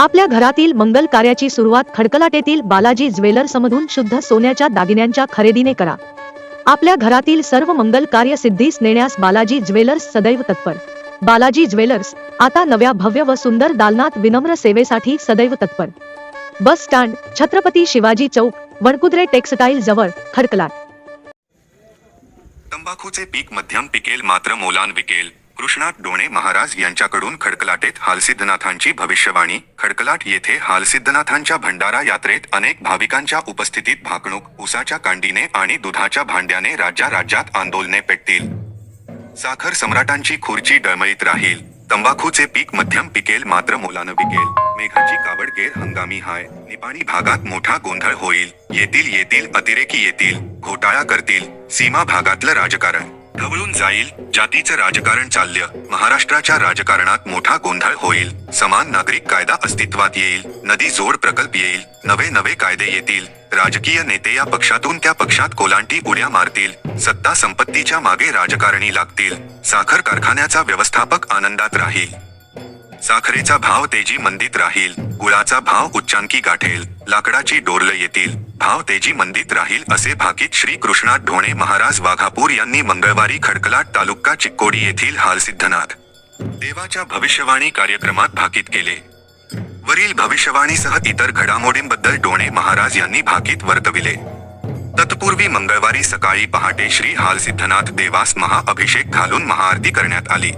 आपल्या घरातील मंगल कार्याची सुरुवात खडकलाटेतील बालाजी ज्वेलर्समधून शुद्ध सोन्याच्या दागिन्यांच्या खरेदीने करा. आपल्या घरातील सर्व मंगल कार्य सिद्धीस नेण्यास बालाजी ज्वेलर्स सदैव तत्पर. बालाजी ज्वेलर्स आता नव्या भव्य व सुंदर दालनात विनम्र सेवेसाठी सदैव तत्पर. बस स्टँड छत्रपती शिवाजी चौक वणकुद्रे टेक्सटाईल जवळ खडकलाट. तंबाखूचे पीक मध्यम पिकेल मात्र मोलान विकेल. कृष्णात डोणे महाराज यांच्याकडून खडकलाटेत हालसिद्धनाथांची भविष्यवाणी. खडकलाट येथे हालसिद्धनाथांच्या भंडारा यात्रेत अनेक भाविकांच्या उपस्थितीत भाकणूक उसाच्या कांडीने आणि दुधाच्या भांड्याने राज्या राज्यात आंदोलने पेटतील. साखर सम्राटांची खुर्ची डळमळीत राहील. तंबाखूचे पीक मध्यम पिकेल मात्र मोलानं विकेल. मेघाची कावड गेर हंगामी हाय. निपाणी भागात मोठा गोंधळ होईल. येतील येतील अतिरेकी येतील. घोटाळा करतील. सीमा भागातलं राजकारण. ढवळून जाईल जातीचं राजकारण चाललं. महाराष्ट्राच्या राजकारणात मोठा गोंधळ होईल. समान नागरिक कायदा अस्तित्वात येईल. नदी जोड प्रकल्प येईल. नवे नवे कायदे येतील. राजकीय नेते या पक्षातून त्या पक्षात कोलांटी उड्या मारतील. सत्ता संपत्तीच्या मागे राजकारणी लागतील. साखर कारखान्याचा व्यवस्थापक आनंदात राहील. साखरेचा भाव तेजी मंदीत राहील. गुळाचा भाव उच्चांकी गाठेल. लाकडाची डोरलं येतील. भाव तेजी मंदीत राहील असे भाकीत श्री कृष्णात ढोणे महाराज वाघापूर यांनी मंगळवारी खडकलाट तालुका चिक्कोडी येथील हालसिद्धनाथ देवाच्या भविष्यवाणी कार्यक्रमात भाकीत केले. वरील भविष्यवाणीसह इतर घडामोडींबद्दल डोणे महाराज यांनी भाकीत वर्तविले. तत्पूर्वी मंगळवारी सकाळी पहाटे श्री हालसिद्धनाथ देवास महाअभिषेक घालून महाआरती करण्यात आली.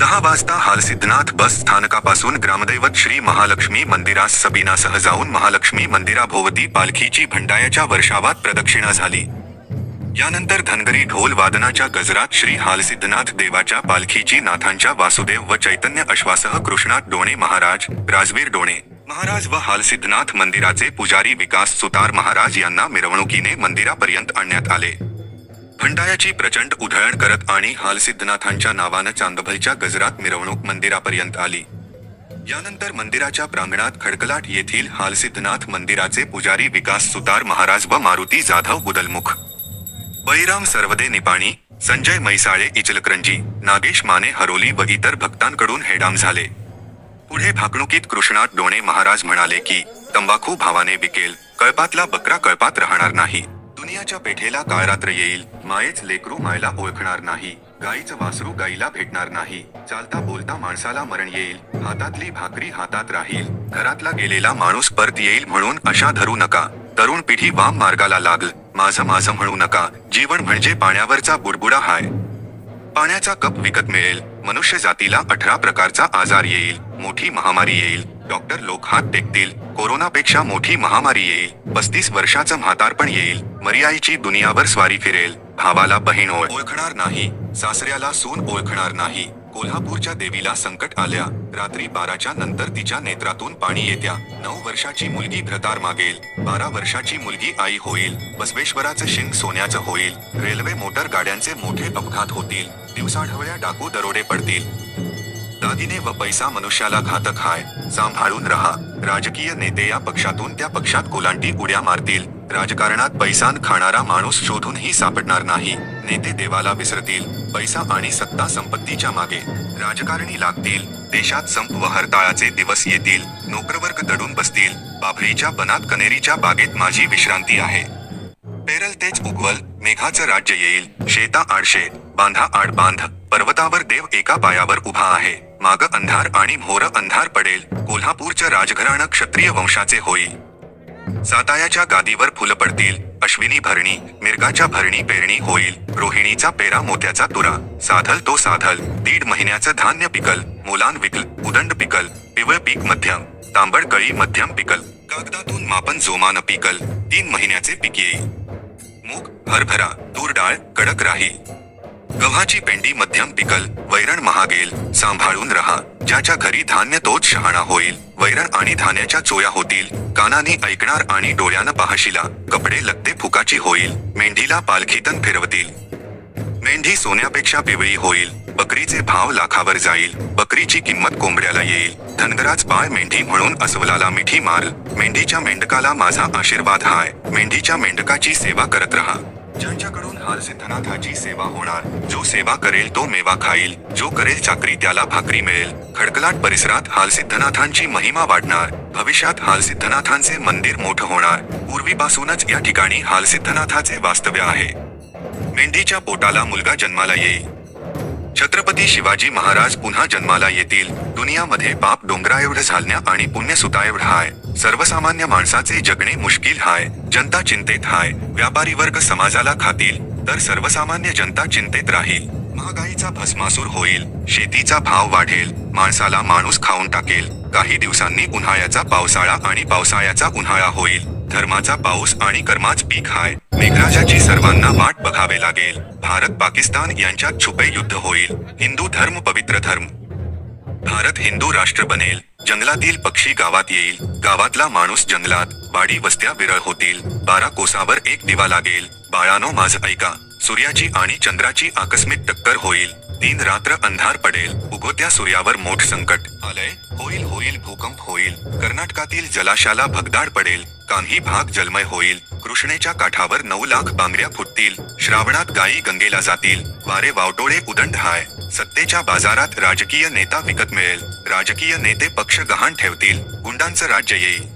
दहा वाजता हालसिद्धनाथ बस स्थानकापासून ग्रामदैवत श्री महालक्ष्मी मंदिरास सबीनासह जाऊन महालक्ष्मी मंदिराभोवती पालखीची भंडायाच्या वर्षावात प्रदक्षिणा झाली. यानंतर धनगरी ढोल वादनाच्या गजरात श्री हालसिद्धनाथ देवाच्या पालखीची नाथांच्या वासुदेव व चैतन्य अश्वासह कृष्णात डोणे महाराज राजवीर डोणे महाराज व हालसिद्धनाथ मंदिराचे पुजारी विकास सुतार महाराज यांना मिरवणुकीने मंदिरापर्यंत आणण्यात आले. भंडायाची प्रचंड उधळण करत आणि हालसिद्धनाथांच्या नावानं चांदभलच्या गजरात मिरवणूक मंदिरापर्यंत आली. यानंतर मंदिराच्या प्रांगणात खडकलाट येथील हालसिद्धनाथ मंदिराचे पुजारी विकास सुतार महाराज व मारुती जाधव गुदलमुख बळीराम सर्वदे निपाणी संजय मैसाळे इचलकरंजी नागेश माने हरोली व इतर भक्तांकडून हेडाम झाले. पुढे भाकणुकीत कृष्णात डोणे महाराज म्हणाले की तंबाखू भावाने विकेल कळपातला बकरा कळपात राहणार नाही. दुनियाच्या पेठेला काळरात्र येईल? मायेच लेकरू मायला ओळखणार नाही. गाईचं वासरू गाईला भेटणार नाही. चालता बोलता माणसाला मरण येईल. हातातली भाकरी हातात राहील. घरातला गेलेला माणूस परत येईल म्हणून अशा धरू नका. तरुण पिढी वाम मार्गाला लागल. माझं माझं म्हणू नका. जीवन म्हणजे पाण्यावरचा बुडबुडा हाय. पाण्याचा कप विकत मिळेल. मनुष्य जातीला अठरा प्रकारचा आजार येईल. मोठी महामारी येईल. डॉक्टर लोक हात टेकतील कोरोनापेक्षा मोठी महामारी येईल. पस्तीस वर्षाचं म्हातारपण येईल. मर्याईची दुनियावर स्वारी फिरेल. भावाला बहीण ओळखणार नाही. सासऱ्याला सून ओळखणार नाही. कोल्हापूरच्या देवीला संकट आल्या. रात्री बाराच्या नंतर तिच्या नेत्रातून पाणी येत्या. नऊ वर्षाची मुलगी भ्रतार मागेल. बारा वर्षाची मुलगी आई होईल. बसवेश्वराचं शिंग सोन्याचं होईल. रेल्वे मोटर गाड्यांचे मोठे अपघात होतील. दिवसाढवळ्या डाकू दरोडे पडतील. दागिने व पैसा मनुष्याला घातक हाय. सांभाळून रहा. राजकीय नेते या पक्षातून त्या पक्षात कोलांटी उड्या मारतील. राजकारणात पैसान खाणारा माणूस शोधूनही सापडणार नाही. नेते देवाला विसरतील. पैसा आणि सत्ता संपत्तीच्या मागे. राजकारणी लागतील. देशात संप व हरताळाचे दिवस येतील. नोकरवर्ग दडून बसतील. बाभळीच्या बनात कनेरीच्या बागेत माझी विश्रांती आहे. पेरल तेच उगवल मेघाचं राज्य येईल. शेता आडशे बांधा आड बांध पर्वतावर देव एका पायावर उभा आहे. माग अंधार आणि मोर अंधार पडेल. कोल्हापूरच्या राजघराणं क्षत्रिय वंशाचे होईल. सातायाच्या गादीवर फुलं पडतील. अश्विनी भरणी मिरगाच्या भरणी पेरणी होईल. रोहिणीचा पेरा मोत्याचा तुरा. साधल तो साधल. दीड महिन्याचं धान्य पिकल. मुलान विकल. उदंड पिकल. पिवळ पीक मध्यम. तांबड कळी मध्यम पिकल. कागदातून मापन जोमान पिकल. तीन महिन्याचे पिक येईल. मूग हरभरा तूर डाळ कडक राहील. गव्हाची पेंडी मध्यम पिकल वैरण महागेल सांभाळून रहा. ज्याच्या घरी धान्य तोच शहाणा होईल. वैरण आणि धान्याच्या चोया होतील. कानाने ऐकणार आणि डोळ्यानं पाहशिला. कपडे लगते फुकाची होईल. मेंढीला पालखीतन फिरवतील. मेंढी सोन्यापेक्षा पिवळी होईल. बकरीचे भाव लाखावर जाईल. बकरीची किंमत कोंबड्याला येईल. धनगराज पाय मेंढी म्हणून अस्वलाला मिठी मार. मेंढीच्या मेंढकाला माझा आशीर्वाद हाय. मेंढीच्या मेंढकाची सेवा करत राहा. ज्यांच्याकडून हाल सिद्धनाथाची सेवा होणार जो सेवा करेल तो मेवा खाईल जो करेल चाकरी त्याला भाकरी मिळेल. खडकलाट परिसरात हाल सिद्धनाथांची महिमा वाढणार भविष्यात हाल सिद्धनाथांचे मंदिर मोठं होणार. पूर्वीपासूनच या ठिकाणी हाल सिद्धनाथाचे वास्तव्य आहे. मेंढीच्या पोटाला मुलगा जन्माला येईल. छत्रपती शिवाजी महाराज पुन्हा जन्माला येतील. दुनियामध्ये पाप डोंगरा एवढं झालण्या आणि पुण्य सुता हाय. सर्वसामान्य माणसाचे जगणे मुश्किल हाय. जनता चिंतेत हाय. व्यापारी वर्ग समाजाला खातील. तर सर्वसामान्य जनता चिंतेत राहील. महागाईचा भस्मासूर होईल. शेतीचा भाव वाढेल. माणसाला माणूस खाऊन टाकेल. काही दिवसांनी उन्हाळ्याचा पावसाळा आणि पावसाळ्याचा उन्हाळा होईल. धर्माचा पाऊस आणि कर्माच पीक हाय. मेघराजाची सर्वांना वाट बघावे लागेल. भारत पाकिस्तान यांच्यात छुपे युद्ध होईल. हिंदू धर्म पवित्र धर्म. भारत हिंदू राष्ट्र बनेल. जंगलातील पक्षी गावात येईल. गावातला माणूस जंगलात वाडी वस्त्या विरळ होतील. बारा कोसावर एक दिवा लागेल. बाळानो माझ ऐका. सूर्याची आणि चंद्राची आकस्मिक टक्कर होईल. दिन रात्र अंधार पडेल उगोत्या सूर्यावर मोठ संकट. आलंय होईल होईल भूकंप होईल. कर्नाटकातील जलाशाला भगदाड पडेल कान्ही भाग जलमय होईल. कृष्णेच्या काठावर नऊ लाख बांगड्या फुटतील श्रावणात गायी गंगेला जातील. वारे वावटोळे उदंड हाय सत्तेच्या बाजारात राजकीय नेता विकत मिळेल राजकीय नेते पक्ष गहाण ठेवतील गुंडांचं राज्य येईल.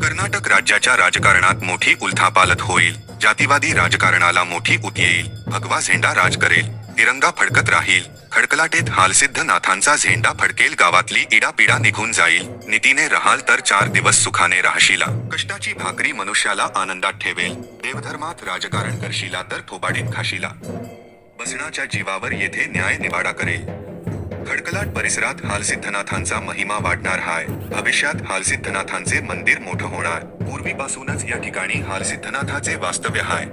कर्नाटक राज्याच्या राजकारणात मोठी उलथापालत होईल जातीवादी राजकारणाला मोठी ऊत येईल भगवा झेंडा राज करेल. तिरंगा फडकत राहील. खडकलाटेत हालसिद्ध नाथांचा झेंडा फडकेल गावातली इडापिडा निघून जाईल. नीतीने राहाल तर चार दिवस सुखाने राहशीला. कष्टाची भाकरी मनुष्याला आनंदात ठेवेल. देवधर्मात राजकारण करशीला तर थोबाडीत खाशीला. बसण्याच्या जीवावर येथे न्याय निवाडा करेल. खडकलाट परिसरात हालसिद्धनाथांचा महिमा वाढणार हाय. भविष्यात हालसिद्धनाथांचे मंदिर मोठं होणार. पूर्वीपासूनच या ठिकाणी हालसिद्धनाथाचे वास्तव्य हाय.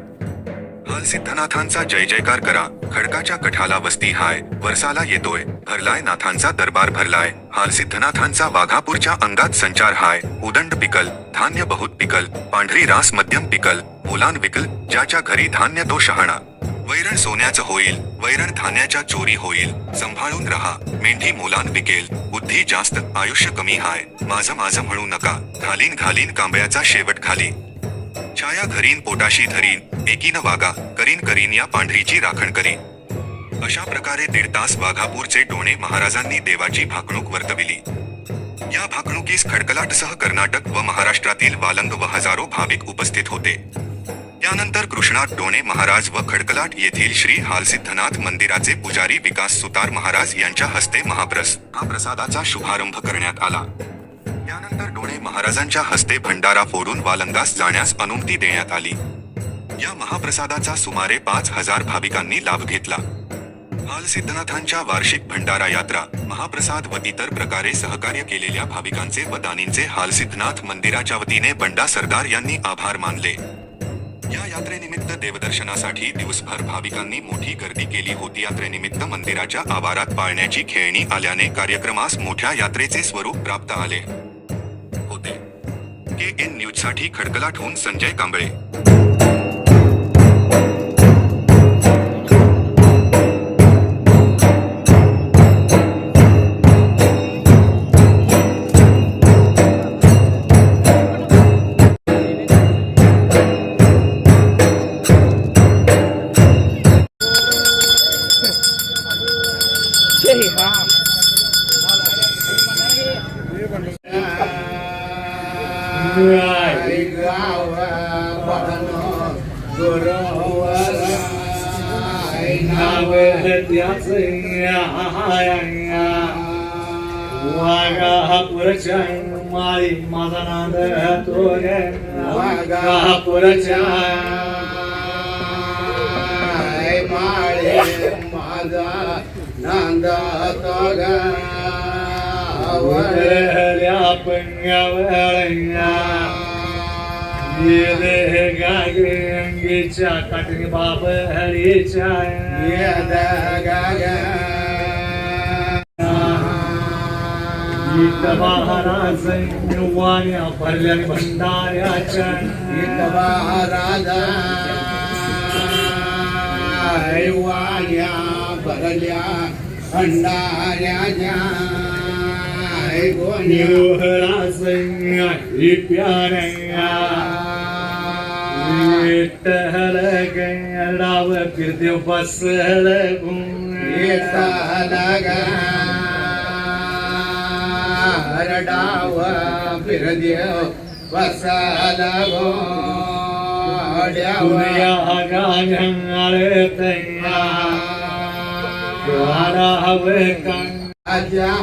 हालसिद्धनाथांचा जय जयकार करा. खडकाच्या कठाला वस्ती हाय. वरसाला येतोय. भरलाय नाथांचा दरबार भरलाय. हालसिद्धनाथांचा वाघापूरच्या अंगात संचार हाय. उदंड पिकल धान्य बहुत पिकल पांढरी रास मध्यम पिकल मुलान विकल ज्याच्या घरी धान्य तो शहाणा. वैरण सोन्याचं होईल. वैरण धान्याच्या चोरी होईल. सांभाळून राहा. मेंढी मोलान विकेल. बुद्धी जास्त आयुष्य कमी हाय. माझं माझं म्हणू नका. घालीन घालीन कांबळ्याचा शेवट खाली. छाया घरीन पोटाशी धरीन एकीनं वागा करीन करीन या पांढरीची राखण करीन. अशा प्रकारे दीड तास वाघापूरचे डोणे महाराजांनी देवाची भाकणूक वर्तविली. या भाकणुकीस खडकलाटसह कर्नाटक व महाराष्ट्रातील वालंग व हजारो भाविक उपस्थित होते. त्यानंतर कृष्णात डोणे महाराज व खडकलाट येथील श्री हालसिद्धनाथ मंदिराचे पुजारी विकास सुतार महाराज यांच्या हस्ते महाप्रस हा प्रसादाचा शुभारंभ करण्यात आला. महाराजांच्या हस्ते भंडारा फोडून वालंगास जाण्यास अनुमती देण्यात आली. या महाप्रसादाचा सुमारे पाच हजार भाविकांनी लाभ घेतला. हाल सिद्धनाथांच्या वार्षिक भंडारा यात्रा महाप्रसाद व इतर प्रकारे सहकार्य केलेल्या भाविकांचे व दानींचे हाल सिद्धनाथ मंदिराच्या वतीने बंडा सरदार यांनी आभार मानले. या यात्रेनिमित्त देवदर्शनासाठी दिवसभर भाविकांनी मोठी गर्दी केली होती. यात्रेनिमित्त मंदिराच्या आवारात पाळण्याची खेळणी आल्याने कार्यक्रमास मोठ्या यात्रेचे स्वरूप प्राप्त आले. के एन न्यूजसाठी खडकलाटहून संजय कांबळे. तो वळल्या पंगावळ्या गेले गागे काटणी बाब हरीच्या येद गागा महाराज वाण्या भरल्या भंडाऱ्याच्या राजा भरल्या भंडाऱ्याच्या. गोण्या निवहराज प्याऱ्या विठ्ठल गडाव फिरते बसल डाव फिरदेव बसाला दुनिया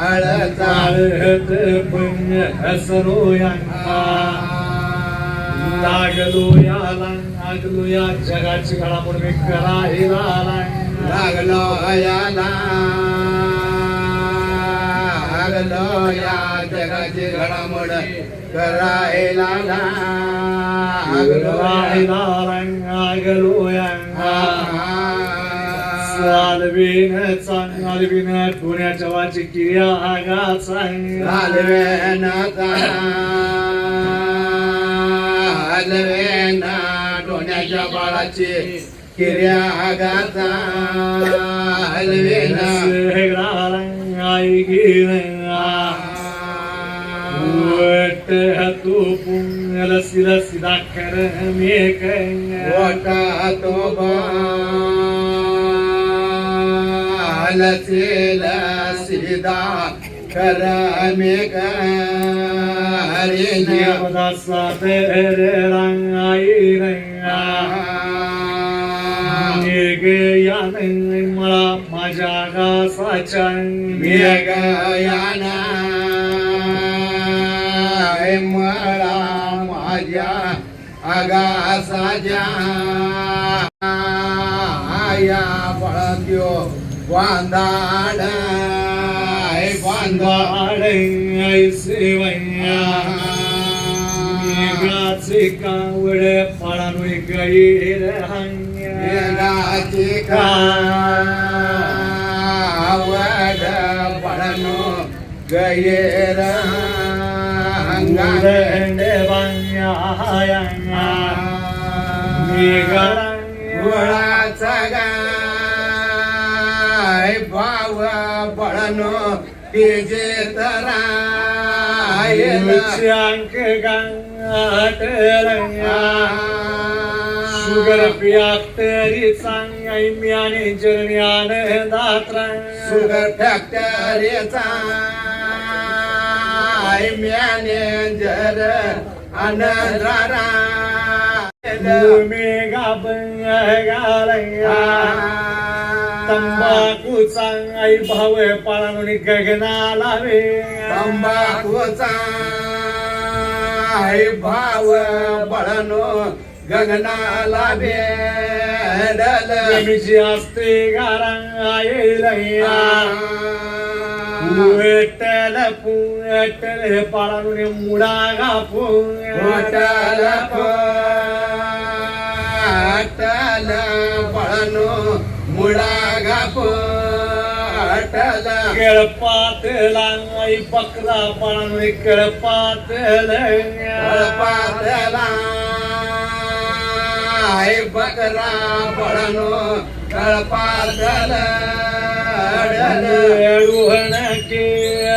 गाण्याळ चालत पण हसरो यांना लागलो या लागलो या जगाची घडामोड मी करायला लागलो. याला लागलो या जगाची घडामोड करायला लागलो. लागलो या सालवीन चांगलवीन पुण्याच्या वाची किर्या आगा चांग हलवेना डोण्याच्या बाळाची किर्या गाता हलवेना आई तू पुण्य सिला सिदा कर मे ओटा तो सीधा कर मे करे देवदासा तेरे रंगाई रंगा यान मला माझ्या गासाच्या मेघयाना मला माझ्या आगासाच्या आया पळत्यो वांदाड बांधा शिवय्या गाचे कावड फळानुय गैर हंग्या मेघाची कावड भाव पडनो तेजे तरायन शुगर पियात तरी चांगाई म्याने जरण्यान दात्रा. सुगर फॅक्टरीचा मॅनेजर अनद्रारा मेगा गालया तंबाखू चांगाई भाव पाळानुनी गगनाला वे तंबाखूचा भाव बळनो गगनाला भेडल जमीची असते गारांगायलया वेटल पुटल पाळानुनी मुडा गापू. होटल पटल बळनो घापटल केळपात लांगाई पकरा पाळानुनी केळपात पातला बकरा बळनो कळपातल रुहण केळया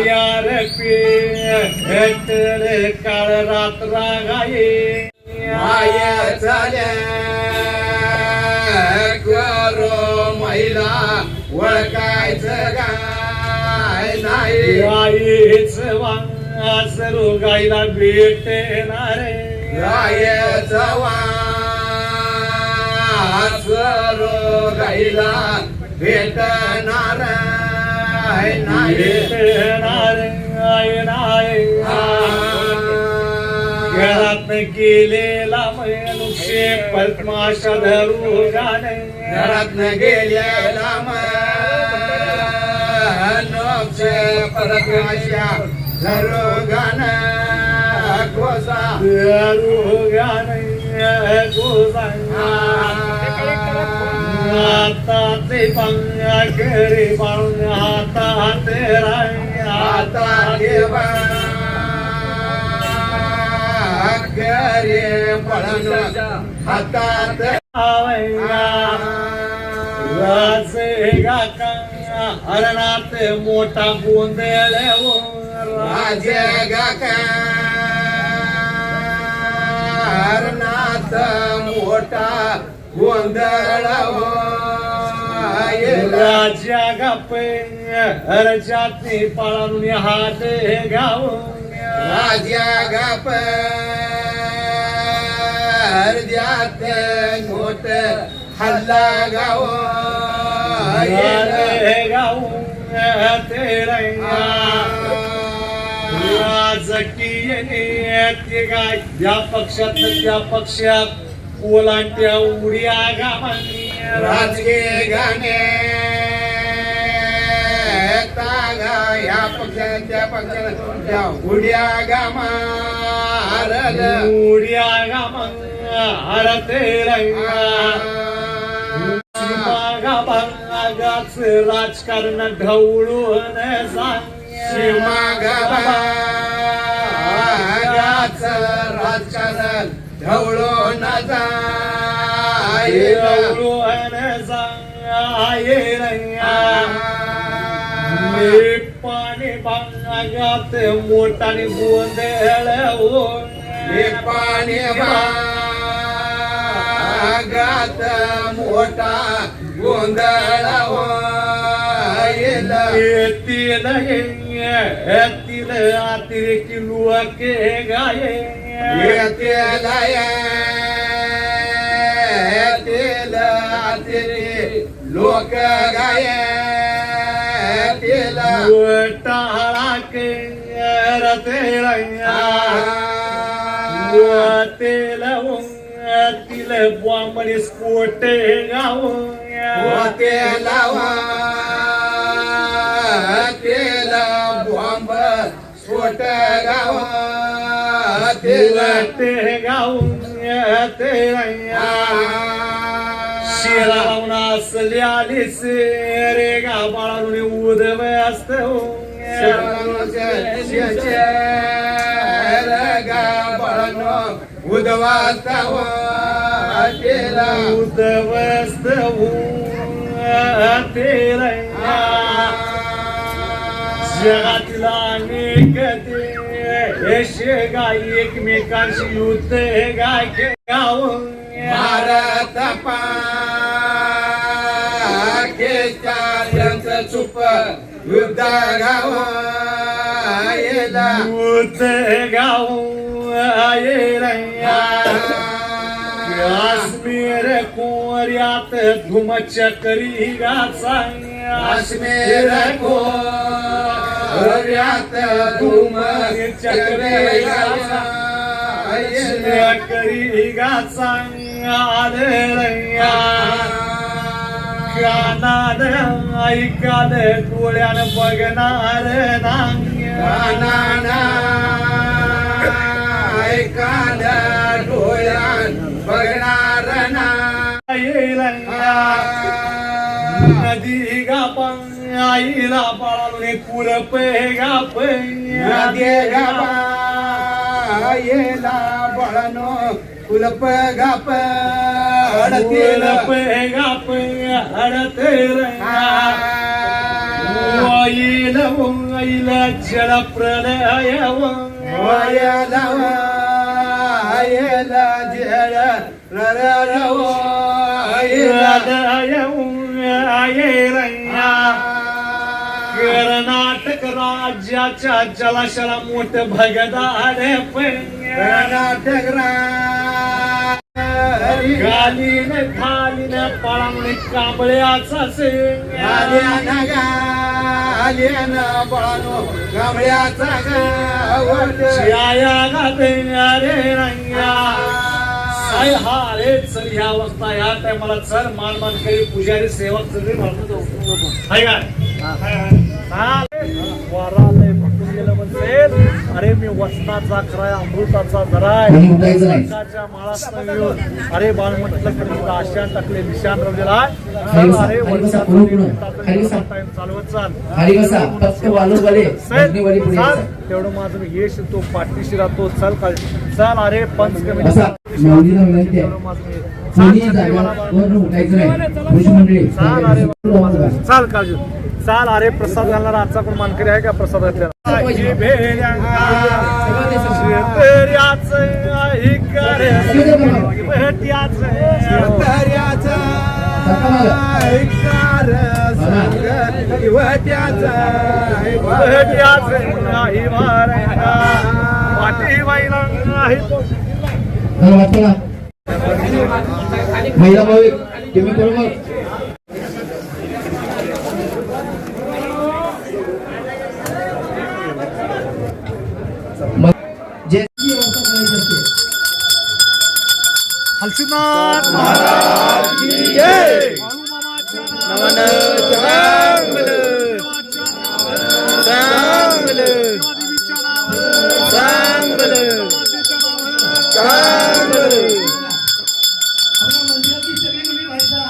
यार पे भेटले काळ रात्रा गाये माय झाले ओळखायचं गाय नाही. गाईच वासरू गाईला भेटणारे. गायचं वासरो गाईला भेटणार. नाही. भेटणारे नाही. घरात गेलेला मनुष्य पद्माशा धरू गाणे घरात गेलेला मनोक्ष गोसा आता ते पंगा घरी पाळून आता ते आता देवा घरे पळण हातात हरणात मोठा गोंधळ राजे गाकारनाथ मोठा गोंधळ होईल. राजा गापे हरजाती पाळून हात गाव राजा गाप हरद्यात मोठ हल्ला गाव गाव ते काय या पक्षात त्या पक्षात ओलांट्या उड्या गावांनी राजकीय गाणे तागा या पक्षात त्या पक्षात त्या उड्या गामारल उड्या गावां हरते गाभागाच राजकारण ढवळून सांग सीमा गावाच राजकारण ढवळो न जाईल ढवळून सांग पाणी भागात मोठाने गोंधळ हे पाणी भागात मोठा गोंधळ होईल येतील येतील अतिरेकी लोक गाय येतील येतील अतिरे लोक गाय टाळा के तेल तिल बॉम्बडी स्फोट गाव तेला तेला बॉम्ब स्फोट गाव तेला ते गाव ते शिरा लावून असली आलीस रे गा बाळाने उदव असत उदव असत तेरा जगातील अनेक देश गाय एकमेकांशी युद्ध गाय गाव भारत पाकिस्तान चुप युद्ध गाव युद्ध गाव काश्मीर कोऱ्यात धुमचकरी गाचा काश्मीर कोऱ्यात करी गाचा कानान ऐकाल डोळ्यानं बघणार कानाना ऐकान डोळ्यान बघणार ना. नदी गाप आईला बाळाने कुलप गाप. नदी गाबा येला बळनो कुलप गाप. अडतील कुलप गाप हडतेल. वाईल वाईल जल प्रलय वायला जळ रररवायला कर्नाटक राज्याच्या जलाशयाला मोठ भगदाड कर्नाटक गालीन खालीन पळामुळे कांबळ्याचा आल्याना गाल्यान बळनो गामळ्याचा गावट छाया रे रंगा साई हा रे चल ह्या अवस्था ह्या टायमाला चल मान मान करी पुजारी सेवक सगळे म्हणतो हाय काय हा. वरालय म्हणजे म्हणेल अरे मी वचनाचा खराय अमृताचा जराय माळात येऊन अरे बाळ म्हटलं की मी आशान टाकले निशान रवलेला आहे अरे बसा. time चालवत चाल. तेवढं माझं यश तो पाठीशी राहतो चल चल अरे पंच पुरुष मंडळी चाल अरे चाल अरे प्रसाद घालणारा आजचा कोण मानकरी आहे का प्रसाद घातलेला? ही भेड्यांगा, शेतकऱ्याचं ऐकार, भेट्याचं भेट्याचं नाही मारायला. वाटी बाईला नाही तो वाटतं ना महिला भाऊ तुम्ही बरोबर मग जे व्यवस्था करायची असते हलसिद्धार्थ महाराज की जय. मंदिरातली सगळी व्हायचा.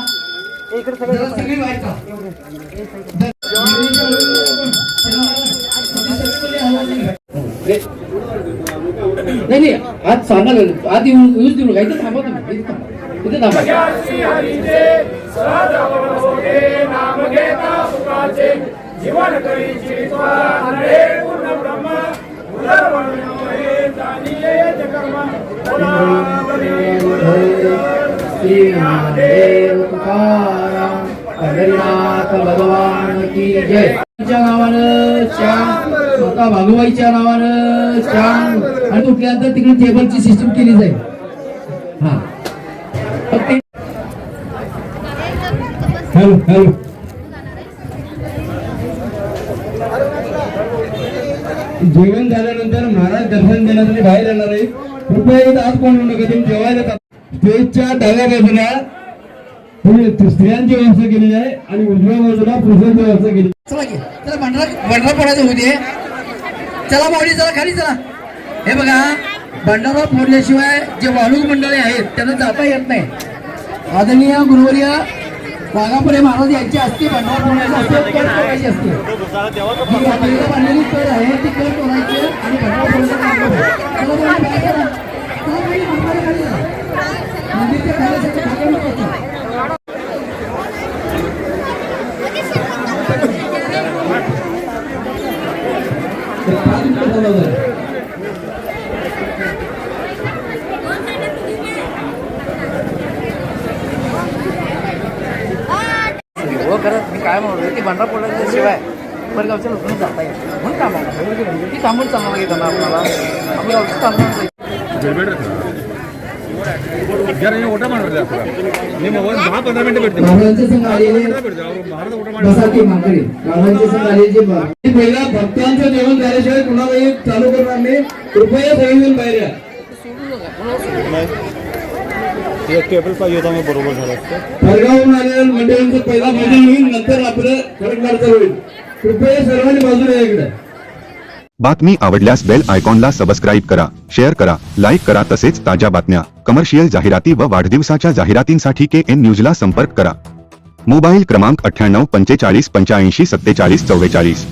नाही नाही आज सांगा आज येऊन येऊच देऊ नका इथे थांबा तुम्ही इथे थांबा इथे थांबा. श्री तुकाराम भगवान की जय. श्याम माता भागवाईच्या नावानं श्याम. आणि उठल्यानंतर तिकडे टेबलची सिस्टीम केली जाईल. हा. Hello hello. जेवण झाल्यानंतर महाराज दर्शन देण्यासाठी बाहेर येणार आहे कृपया इथं आज कोण नका तुम्ही जेवायला येतात. स्टेजच्या डाव्या बाजूला पुढे स्त्रियांची व्यवस्था केलेली आहे आणि उजव्या बाजूला पुरुषांची व्यवस्था केली चला की चला भंडारा भंडारा फोडायचं होऊ दे. चला माऊली चला खाली चला. हे बघा भंडारा फोडल्याशिवाय जे वाळू मंडळी आहेत त्यांना जाता येत नाही. आदरणीय गुरुवर्य वाघापुरे महाराज यांची असते भंडारा फोडायची असते कर फोडायची असते ही बांधलेली कर आहे ती कर तोडायची आणि भंडारा फोडायचं Thank you. चला मुली, बाहेर चला. चला मुली, भंडारा खाली चला. मंदिरच्या खाली खाली नको चला. ते पाच मिनिटं बोलावं जरा. हो खरं मी काय म्हणतो ती भांडा पडल्याच्या शिवाय परगावच्या लोकांना जाता येत नाही. म्हणून ती थांबून चांगला घेताना आपल्याला आपल्या गावचं थांबून गावरांचे संघ आलेले बसाती माकडे. गावरांचे संघ आलेले जे ब- पहिला भक्तांचं जेवण झाल्याशिवाय कुणालाही चालू करणार नाही. कृपया बाहेर या. परगावून आलेल्या मंडळींचं पहिला भजन होईल नंतर आपलं खडक होईल. कृपया सर्वांनी बाजूला या इकडे. बातमी आवडल्यास बेल आयकॉनला सबस्क्राईब करा शेअर करा लाईक करा तसेच ताज्या बातम्या कमर्शियल जाहिराती व वाढदिवसाच्या जाहिरातींसाठी के एन न्यूजला संपर्क करा. मोबाईल क्रमांक अठ्ठ्याण्णव पंचेचाळीस पंच्याऐंशी सत्तेचाळीस चव्वेचाळीस.